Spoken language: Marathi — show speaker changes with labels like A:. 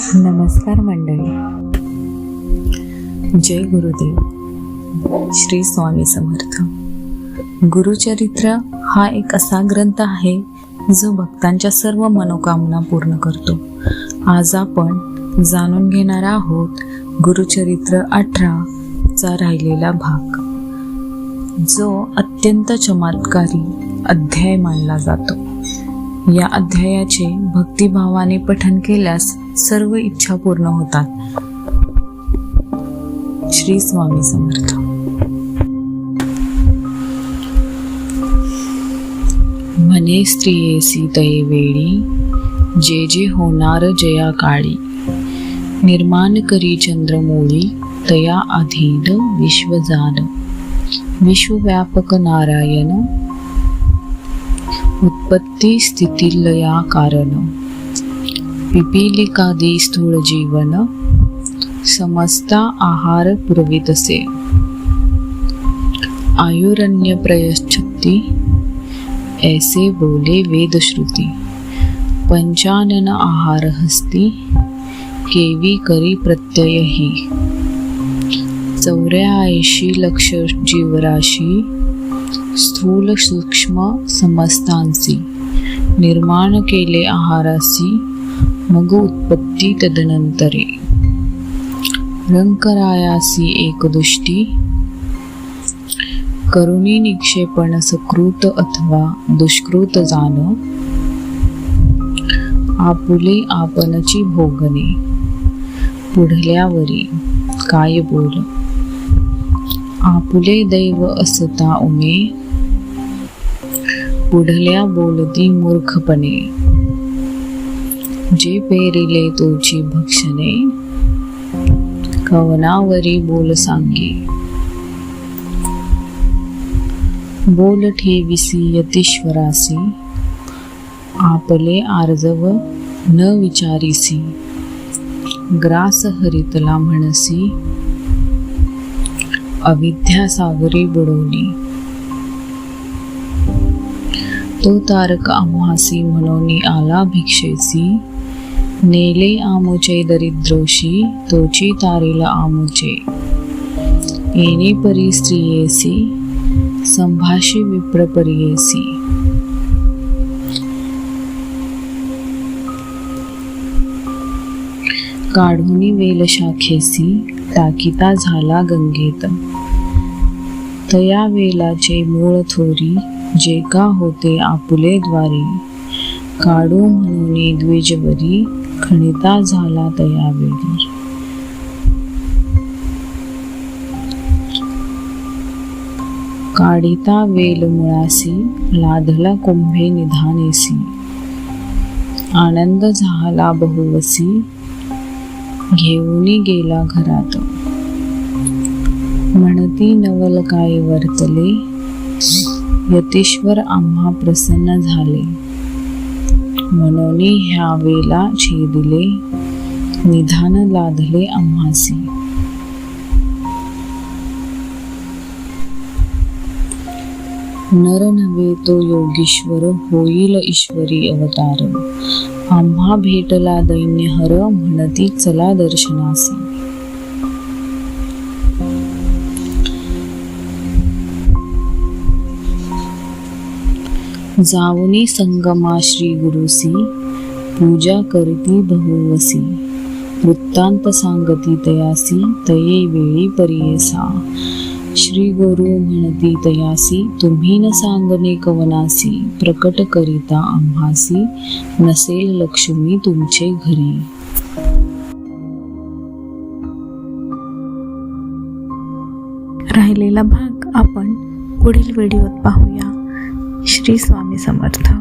A: नमस्कार मंडळी. जय गुरुदेव. श्री स्वामी समर्थ. गुरुचरित्र हा एक असा ग्रंथ आहे जो भक्तांच्या सर्व मनोकामना पूर्ण करतो. आज आपण जाणून घेणार आहोत गुरुचरित्र अठरा चा राहिलेला भाग. जो अत्यंत चमत्कारी अध्याय मानला जातो. या अध्यायाचे भक्तिभावाने पठन केल्यास सर्व इच्छा पूर्ण होतात. श्री स्वामी समर्थ. म्हणे स्त्रियेसी तये वेळी जे जे होणार जया काळी. निर्माण करी चंद्रमोळी तया अधीन विश्वजान. विश्वव्यापक नारायण उत्पत्ती स्थिती लया कारण पिपीलिकादी स्थूळ जीवन. समस्ता आहार पुरवितसे. आयुरण्य प्रयच्छत्ती ऐसे बोले वेदश्रुती पंचानन आहार हस्ती. केवी करी प्रत्यय ही चौऱ्याऐंशी लक्ष जीवराशी. स्थूल सूक्ष्म समस्तांसी निर्माण केले आहारासी मग उत्पत्ती तदनंतरे. रंकरायासी एकदृष्टी करुणी निक्षेपण सकृत अथवा दुष्कृत जाण. आपुले आपणची भोगणे पुढल्यावरी काय बोल? आपुले दैव असता उमे. पुढल्या बोलती मूर्खपणे. जे पेरिले तुझी भक्षणे. कवनावरी बोल सांगे. बोल ठेविसी यतीश्वरासी. आपले आर्जव न विचारिसी. ग्रास हरितला म्हणसी. અવિદ્યા સાગરે બળોની તો તારક આમહાસી મનોની આલા ભિક્ષેસી નેલે આમુચે દરિદ્રોષી તોચી તારેલા આમુચે એને પરી સ્ત્રીએસી સંભાષી વિપ્ર પરીએસી काढून वेल शाखेसी टाकिता झाला गंगेत. तया वेलाचे मूळ थोरी जे का होते आपुले द्वारे. काढू म्हणून द्विजवरी खणिता झाला तया वेळी काढिता वेल मुळासी लाधला कुंभे निधानेसी. आनंद झाला बहुवसी घेऊनी गेला घरात. म्हणती नवल काय वर्तले. यतीश्वर आम्हा प्रसन्न झाले. म्हणून ह्या वेला छेदिले निधान लादले आम्हासी नर नव्हे तो योगीश्वर होईल ईश्वरी अवतार. आम्हा भेटला दैन्यहर म्हणती चला दर्शनासी. जाऊनी संगमा श्री गुरुसी पूजा करती बहुवसी वृत्तांत सांगती तयासी तये वेळी परियेसा. श्री गुरु म्हणती तयासी तुम्ही न सांगणे कवनासी प्रकट करिता आम्हासी नसेल लक्ष्मी तुमचे घरी.
B: राहिलेला भाग आपण पुढील व्हिडिओत पाहूया. श्री स्वामी समर्थ.